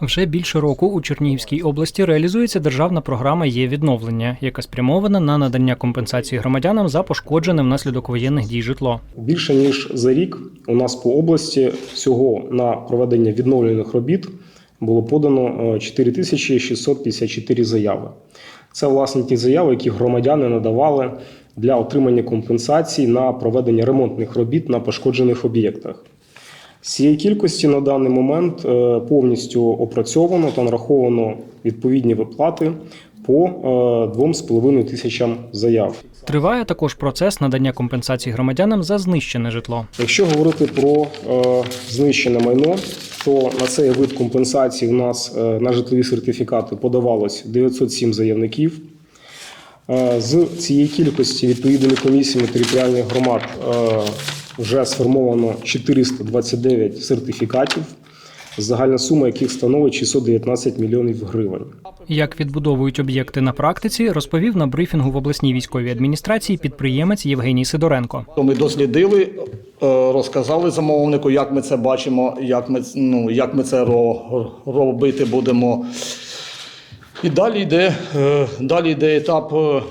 Вже більше року у Чернігівській області реалізується державна програма є відновлення, яка спрямована на надання компенсації громадянам за пошкоджене внаслідок воєнних дій житло. Більше ніж за рік у нас по області всього на проведення відновлюваних робіт було подано е, 4654 заяви. Це власне ті заяви, які громадяни надавали для отримання компенсацій на проведення ремонтних робіт на пошкоджених об'єктах. З цієї кількості на даний момент е, повністю опрацьовано та нараховано відповідні виплати по е, 2,5 тисячам заяв. Триває також процес надання компенсацій громадянам за знищене житло. Якщо говорити про е, знищене майно, то на цей вид компенсації у нас е, на житлові сертифікати подавалось 907 заявників. Е, з цієї кількості відповідними комісіями територіальних громад е, вже сформовано 429 сертифікатів, загальна сума яких становить 619 мільйонів гривень. Як відбудовують об'єкти на практиці, розповів на брифінгу в обласній військовій адміністрації підприємець Євгеній Сидоренко. То Ми дослідили, е, розказали замовнику, як ми це бачимо, як ми, ну, як ми це робити будемо. І далі йде, е, далі йде етап е,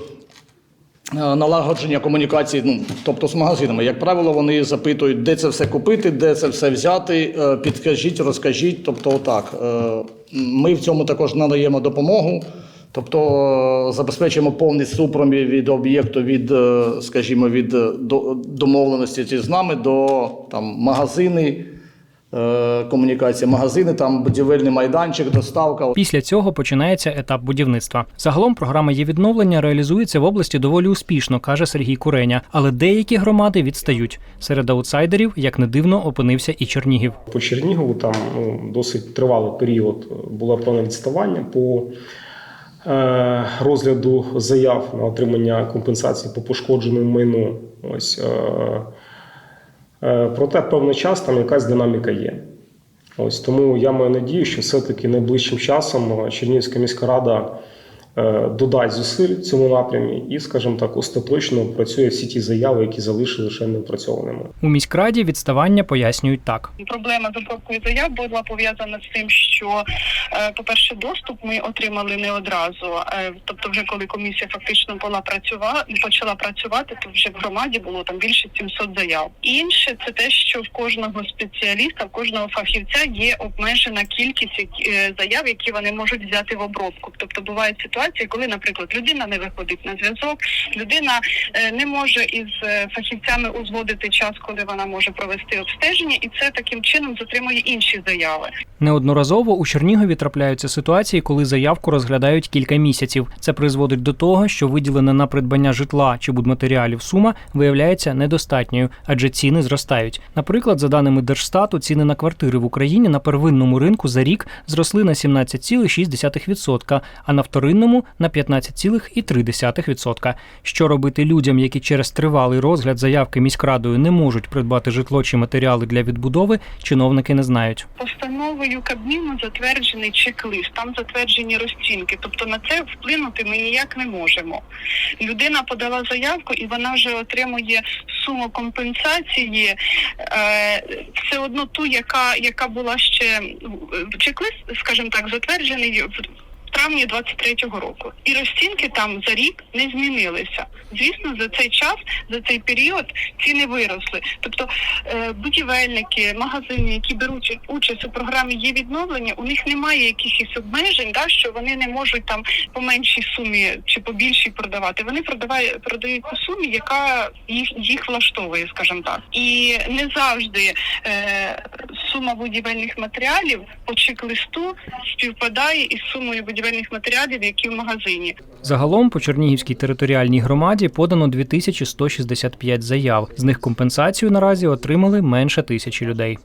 налагодження комунікації, ну, тобто з магазинами. Як правило, вони запитують, де це все купити, де це все взяти, е, підкажіть, розкажіть. Тобто, отак. Е, Ми в цьому також надаємо допомогу. Тобто е, забезпечуємо повний супромі від об'єкту, від, е, скажімо, від е, домовленості з нами до там, магазини, е, комунікація, магазини, там будівельний майданчик, доставка. Після цього починається етап будівництва. Загалом програма є відновлення реалізується в області доволі успішно, каже Сергій Куреня. Але деякі громади відстають. Серед аутсайдерів, як не дивно, опинився і Чернігів. По Чернігову там ну, досить тривалий період було певне відставання по е, розгляду заяв на отримання компенсації по пошкодженому майну. Ось, е, проте певний час там якась динаміка є. Ось тому я маю надію, що все-таки найближчим часом е, Чернігівська міська рада е, додасть зусиль в цьому напрямі і, скажімо так, остаточно працює всі ті заяви, які залишили ще неопрацьованими. У міськраді відставання пояснюють так. Проблема з обробкою заяв була пов'язана з тим, що, е, по-перше, доступ ми отримали не одразу. Е, Тобто, вже коли комісія фактично була працювати, почала працювати, то вже в громаді було там більше 700 заяв. Інше це те, що в кожного спеціаліста, в кожного фахівця є обмежена кількість е, заяв, які вони можуть взяти в обробку. Тобто бувають ситуації, коли, наприклад, людина не виходить на зв'язок, людина е, не може із е, фахівцями узгодити час, коли вона може провести обстеження, і це таким чином затримує інші заяви. Неодноразово у Чернігові трапляються ситуації, коли заявку розглядають кілька місяців. Це призводить до того, що виділена на придбання житла чи будматеріалів сума виявляється недостатньою, адже ціни зростають. Наприклад, за даними Держстату, ціни на квартири в Україні на первинному ринку за рік зросли на 17,6%, а на вторинному на 15,3%. Що робити людям, які через тривалий розгляд заявки міськрадою не можуть придбати житло чи матеріали для відбудови, чиновники не знають. Постановою Кабміну затверджений чек-лист, там затверджені розцінки. Тобто на це вплинути ми ніяк не можемо. Людина подала заявку і вона вже отримує суму компенсації, е, все одно ту, яка, яка була ще ну, чек-лист, скажімо так, затверджений травні 23-го року і розцінки там за рік не змінилися. Звісно, за цей час, за цей період ціни виросли. Тобто е, будівельники, магазини, які беруть участь у програмі є відновлення, у них немає якихось обмежень, да, що вони не можуть там по меншій сумі чи по більшій продавати. Вони продавають продають по сумі, яка їх їх влаштовує, скажімо так. І не завжди е, сума будівельних матеріалів по чек-листу співпадає із сумою будівельних матеріалів, які в магазині. Загалом по Чернігівській територіальній громаді подано 2165 заяв. З них компенсацію наразі отримали менше тисячі людей.